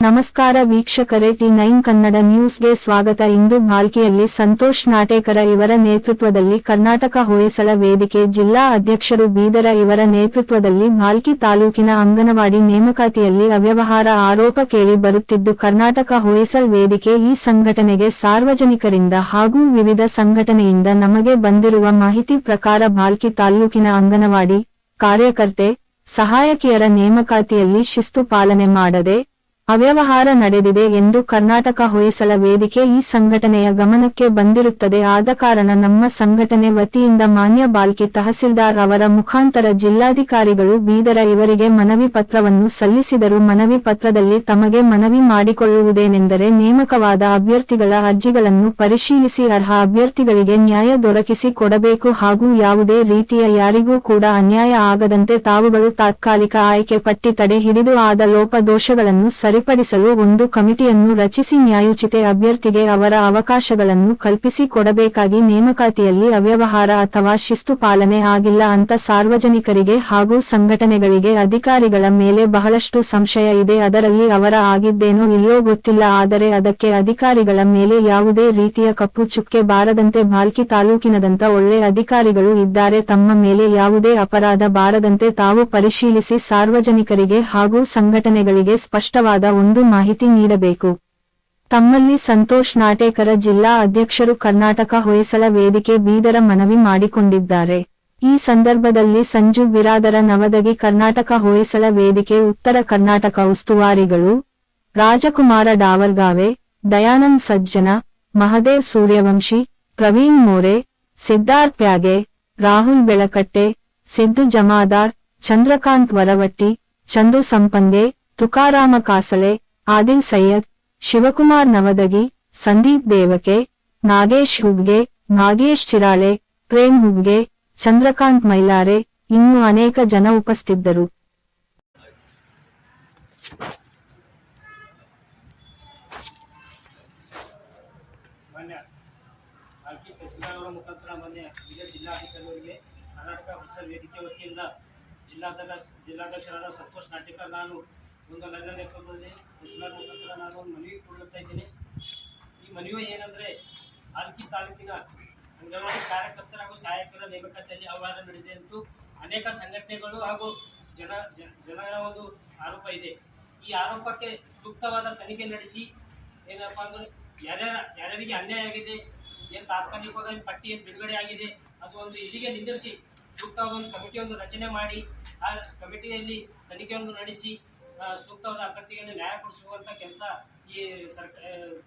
ನಮಸ್ಕಾರ ವೀಕ್ಷಕರೇ, T nine Kannada ನ್ಯೂಸ್ಗೆ ಸ್ವಾಗತ. ಇಂದು ಭಾಲ್ಕಿಯಲ್ಲಿ ಸಂತೋಷ್ ನಾಟೇಕರ ಇವರ ನೇತೃತ್ವದಲ್ಲಿ ಕರ್ನಾಟಕ ಹೊಯ್ಸಳ ವೇದಿಕೆ ಜಿಲ್ಲಾ ಅಧ್ಯಕ್ಷರು ಬೀದರ ಇವರ ನೇತೃತ್ವದಲ್ಲಿ ಭಾಲ್ಕಿ ತಾಲೂಕಿನ ಅಂಗನವಾಡಿ ನೇಮಕಾತಿಯಲ್ಲಿ ಅವ್ಯವಹಾರ ಆರೋಪ ಕೇಳಿ ಬರುತ್ತಿದ್ದು, ಕರ್ನಾಟಕ ಹೊಯ್ಸಳ ವೇದಿಕೆ ಈ ಸಂಘಟನೆಗೆ ಸಾರ್ವಜನಿಕರಿಂದ ಹಾಗೂ ವಿವಿಧ ಸಂಘಟನೆಯಿಂದ ನಮಗೆ ಬಂದಿರುವ ಮಾಹಿತಿ ಪ್ರಕಾರ ಭಾಲ್ಕಿ ತಾಲೂಕಿನ ಅಂಗನವಾಡಿ ಕಾರ್ಯಕರ್ತೆ ಸಹಾಯಕಿಯರ ನೇಮಕಾತಿಯಲ್ಲಿ ಶಿಸ್ತು ಪಾಲನೆ ಮಾಡದೆ ಅವ್ಯವಹಾರ ನಡೆದಿದೆ ಎಂದು ಕರ್ನಾಟಕ ಹೊಯ್ಸಳ ವೇದಿಕೆ ಈ ಸಂಘಟನೆಯ ಗಮನಕ್ಕೆ ಬಂದಿರುತ್ತದೆ. ಆದ ಕಾರಣ ನಮ್ಮ ಸಂಘಟನೆ ವತಿಯಿಂದ ಮಾನ್ಯ ಬಾಲ್ಕಿ ತಹಸೀಲ್ದಾರ್ ಅವರ ಮುಖಾಂತರ ಜಿಲ್ಲಾಧಿಕಾರಿಗಳು ಬೀದರ ಇವರಿಗೆ ಮನವಿ ಪತ್ರವನ್ನು ಸಲ್ಲಿಸಿದರು ಮನವಿ ಪತ್ರದಲ್ಲಿ ತಮಗೆ ಮನವಿ ಮಾಡಿಕೊಳ್ಳುವುದೇನೆಂದರೆ ನೇಮಕವಾದ ಅಭ್ಯರ್ಥಿಗಳ ಅರ್ಜಿಗಳನ್ನು ಪರಿಶೀಲಿಸಿ ಅರ್ಹ ಅಭ್ಯರ್ಥಿಗಳಿಗೆ ನ್ಯಾಯ ದೊರಕಿಸಿ ಕೊಡಬೇಕು ಹಾಗೂ ಯಾವುದೇ ರೀತಿಯ ಯಾರಿಗೂ ಕೂಡ ಅನ್ಯಾಯ ಆಗದಂತೆ ತಾವುಗಳು ತಾತ್ಕಾಲಿಕ ಆಯ್ಕೆ ಪಟ್ಟಿ ತಡೆ ಹಿಡಿದು ಆದ ಲೋಪದೋಷಗಳನ್ನು ಸರಿಪಡಿಸಲು ಒಂದು ಕಮಿಟಿಯನ್ನು ರಚಿಸಿ ನ್ಯಾಯೋಚಿತ ಅಭ್ಯರ್ಥಿಗೆ ಅವರ ಅವಕಾಶಗಳನ್ನು ಕಲ್ಪಿಸಿ ಕೊಡಬೇಕಾಗಿ ನೇಮಕಾತಿಯಲ್ಲಿ ಅವ್ಯವಹಾರ ಅಥವಾ ಶಿಸ್ತು ಪಾಲನೆ ಆಗಿಲ್ಲ ಅಂತ ಸಾರ್ವಜನಿಕರಿಗೆ ಹಾಗೂ ಸಂಘಟನೆಗಳಿಗೆ ಅಧಿಕಾರಿಗಳ ಮೇಲೆ ಬಹಳಷ್ಟು ಸಂಶಯ ಇದೆ. ಅದರಲ್ಲಿ ಅವರ ಆಗಿದ್ದೇನೋ ಇಲ್ಲೋ ಗೊತ್ತಿಲ್ಲ. ಆದರೆ ಅದಕ್ಕೆ ಅಧಿಕಾರಿಗಳ ಮೇಲೆ ಯಾವುದೇ ರೀತಿಯ ಕಪ್ಪು ಚುಕ್ಕೆ ಬಾರದಂತೆ ಭಾಲ್ಕಿ ತಾಲೂಕಿನದಂತ ಒಳ್ಳೆ ಅಧಿಕಾರಿಗಳು ಇದ್ದಾರೆ. ತಮ್ಮ ಮೇಲೆ ಯಾವುದೇ ಅಪರಾಧ ಬಾರದಂತೆ ತಾವು ಪರಿಶೀಲಿಸಿ ಸಾರ್ವಜನಿಕರಿಗೆ ಹಾಗೂ ಸಂಘಟನೆಗಳಿಗೆ ಸ್ಪಷ್ಟವಾದ ಒಂದು ಮಾಹಿತಿ ನೀಡಬೇಕು. ತಮ್ಮಲ್ಲಿ ಸಂತೋಷ್ ನಾಟೇಕರ ಜಿಲ್ಲಾ ಅಧ್ಯಕ್ಷರು ಕರ್ನಾಟಕ ಹೊಯ್ಸಳ ವೇದಿಕೆ ಬೀದರ ಮನವಿ ಮಾಡಿಕೊಂಡಿದ್ದಾರೆ. ಈ ಸಂದರ್ಭದಲ್ಲಿ ಸಂಜು ಬಿರಾದರ ನವದಗಿ ಕರ್ನಾಟಕ ಹೊಯ್ಸಳ ವೇದಿಕೆ ಉತ್ತರ ಕರ್ನಾಟಕ ಉಸ್ತುವಾರಿಗಳು ರಾಜಕುಮಾರ ಡಾವರ್ಗಾವೆ, ದಯಾನಂದ್ ಸಜ್ಜನ, ಮಹದೇವ್ ಸೂರ್ಯವಂಶಿ, ಪ್ರವೀಣ್ ಮೋರೆ, ಸಿದ್ಧಾರ್ಥ್ ಪ್ಯಾಗೆ, ರಾಹುಲ್ ಬೆಳಕಟ್ಟೆ, ಸಿದ್ದು ಜಮಾದಾರ್, ಚಂದ್ರಕಾಂತ್ ವರವಟ್ಟಿ, ಚಂದು ಸಂಪಂಗೆ ತುಕಾರಾಮ ಕಾಸಳೆ ಆದಿಲ್ ಸೈಯದ್, ಶಿವಕುಮಾರ್ ನವದಗಿ, ಸಂದೀಪ್ ದೇವಕೆ, ನಾಗೇಶ್ ಹುಗ್ಗೆ ನಾಗೇಶ್ ಚಿರಾಳೆ, ಪ್ರೇಮ್ ಹುಗ್ಗೆ ಚಂದ್ರಕಾಂತ್ ಮೈಲಾರೆ ಇನ್ನೂ ಅನೇಕ ಜನ ಉಪಸ್ಥಿದ್ದರು. ಮುಖಾಂತರ ಕರ್ನಾಟಕ ವೇದಿಕೆ ವತಿಯಿಂದ ಜಿಲ್ಲಾಧ್ಯಕ್ಷ ಜಿಲ್ಲಾಧ್ಯಕ್ಷರಾದ ಸಂತೋಷ್ ನಾಟಿಕರ್ ನಾನು ಒಂದು ಲಗ್ನ ಲೆಕ್ಕದಲ್ಲಿ ತಹಸೀಲ್ದಾರ್ ಮುಖಾಂತರ ನಾನು ಒಂದು ಮನವಿ ಕೊಡುತ್ತಾ ಇದ್ದೀನಿ. ಈ ಮನವಿ ಏನಂದರೆ ಆಲ್ಕಿ ತಾಲೂಕಿನ ಅಂಗನವಾಡಿ ಕಾರ್ಯಕರ್ತರ ಹಾಗೂ ಸಹಾಯಕರ ನೇಮಕಾತಿಯಲ್ಲಿ ಅವ್ಯವಹಾರ ನಡೆದಿದೆ ಎಂದು ಅನೇಕ ಸಂಘಟನೆಗಳು ಹಾಗೂ ಜನ, ಜನ- ಜನರ ಒಂದು ಆರೋಪ ಇದೆ. ಈ ಆರೋಪಕ್ಕೆ ಸೂಕ್ತವಾದ ತನಿಖೆ ನಡೆಸಿ ಏನಪ್ಪಾ ಅಂದ್ರೆ ಯಾರ್ಯಾರ, ಯಾರ್ಯಾರಿಗೆ ಅನ್ಯಾಯ ಆಗಿದೆ, ಏನು ತಾತ್ಕಾಲಿಕವಾಗಿ ಪಟ್ಟಿ ಬಿಡುಗಡೆ ಆಗಿದೆ ಅದು ಒಂದು ಇಲ್ಲಿಗೆ ನಿಂದಿರಿಸಿ ಸೂಕ್ತವಾದ ಒಂದು ಕಮಿಟಿಯೊಂದು ರಚನೆ ಮಾಡಿ, ಆ ಕಮಿಟಿಯಲ್ಲಿ ತನಿಖೆಯನ್ನು ನಡೆಸಿ ಸೂಕ್ತವಾದ ಅಭ್ಯರ್ಥಿಗೆ ನ್ಯಾಯ ಕೊಡಿಸುವಂತ ಕೆಲಸ ಈ ಸರ್ಕಾರ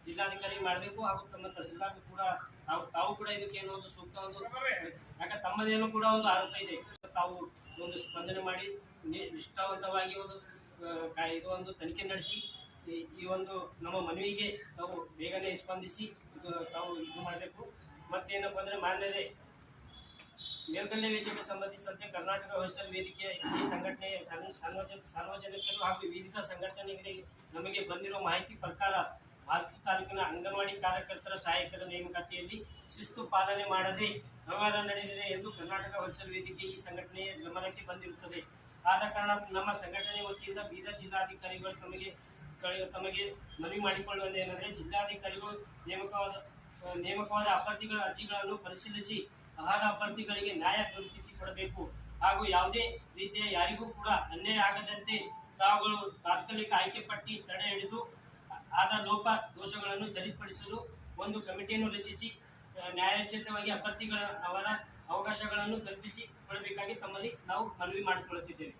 ಜಿಲ್ಲಾಧಿಕಾರಿ ಮಾಡಬೇಕು ಹಾಗೂ ತಮ್ಮ ತಹಸೀಲ್ದಾರ್ ಕೂಡ ತಾವು ತಾವು ಕೂಡ ಇದಕ್ಕೆ ಏನೋ ಒಂದು ಸೂಕ್ತ ಒಂದು ಯಾಕಂದ್ರೆ ತಮ್ಮದೇನೋ ಕೂಡ ಒಂದು ಆರೋಪ ಇದೆ. ತಾವು ಒಂದು ಸ್ಪಂದನೆ ಮಾಡಿ ನಿಷ್ಠಾವಂತವಾಗಿ ಒಂದು ಇದು ಒಂದು ತನಿಖೆ ನಡೆಸಿ, ಈ- ಈ ಒಂದು ನಮ್ಮ ಮನವಿಗೆ ತಾವು ಬೇಗನೆ ಸ್ಪಂದಿಸಿ ಇದು ತಾವು ಇದು ಮಾಡಬೇಕು. ಮತ್ತೇನಪ್ಪ ಅಂದ್ರೆ ಮಾನ್ಯತೆ ಮೇಲ್ಕಲ್ಯ ವಿಷಯಕ್ಕೆ ಸಂಬಂಧಿಸಿದಂತೆ ಕರ್ನಾಟಕ ಹೊಯ್ಸಳ ವೇದಿಕೆ ಈ ಸಂಘಟನೆ ಸಾರ್ವ- ಸಾರ್ವಜನಿಕ ಸಾರ್ವಜನಿಕರು ಹಾಗೂ ವಿವಿಧ ಸಂಘಟನೆಗಳಿಗೆ ನಮಗೆ ಬಂದಿರುವ ಮಾಹಿತಿ ಪ್ರಕಾರ ಭಾರತ ತಾಲೂಕಿನ ಅಂಗನವಾಡಿ ಕಾರ್ಯಕರ್ತರ ಸಹಾಯಕರ ನೇಮಕಾತಿಯಲ್ಲಿ ಶಿಸ್ತು ಪಾಲನೆ ಮಾಡದೆ ವ್ಯವಹಾರ ನಡೆದಿದೆ ಎಂದು ಕರ್ನಾಟಕ ಹೊಯ್ಸಳ ವೇದಿಕೆ ಈ ಸಂಘಟನೆಯ ಗಮನಕ್ಕೆ ಬಂದಿರುತ್ತದೆ. ಆದ ಕಾರಣ ನಮ್ಮ ಸಂಘಟನೆ ವತಿಯಿಂದ ಬೀದರ್ ಜಿಲ್ಲಾಧಿಕಾರಿಗಳು ತಮಗೆ ತಮಗೆ ಮನವಿ ಮಾಡಿಕೊಳ್ಳುವುದೇನೆಂದರೆ ಜಿಲ್ಲಾಧಿಕಾರಿಗಳು ನೇಮಕವಾದ ನೇಮಕವಾದ ಅಭ್ಯರ್ಥಿಗಳ ಅರ್ಜಿಗಳನ್ನು ಪರಿಶೀಲಿಸಿ ಅರ್ಹ ಅಭ್ಯರ್ಥಿಗಳಿಗೆ ನ್ಯಾಯ ದೊರಕಿಸಿಕೊಡಬೇಕು ಹಾಗೂ ಯಾವುದೇ ರೀತಿಯ ಯಾರಿಗೂ ಕೂಡ ಅನ್ಯಾಯ ಆಗದಂತೆ ತಾವುಗಳು ತಾತ್ಕಾಲಿಕ ಆಯ್ಕೆ ಪಟ್ಟಿ ತಡೆ ಹಿಡಿದು ಆದ ಲೋಪ ದೋಷಗಳನ್ನು ಸರಿಪಡಿಸಲು ಒಂದು ಕಮಿಟಿಯನ್ನು ರಚಿಸಿ ನ್ಯಾಯೋಚಿತವಾಗಿ ಅಭ್ಯರ್ಥಿಗಳ ಅವರ ಅವಕಾಶಗಳನ್ನು ಕಲ್ಪಿಸಿ ಕೊಡಬೇಕಾಗಿ ತಮ್ಮಲ್ಲಿ ನಾವು ಮನವಿ ಮಾಡಿಕೊಳ್ಳುತ್ತಿದ್ದೇವೆ.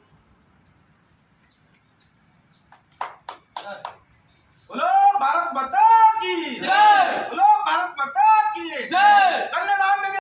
ಭಾರತ್ ಮತ್ತೆ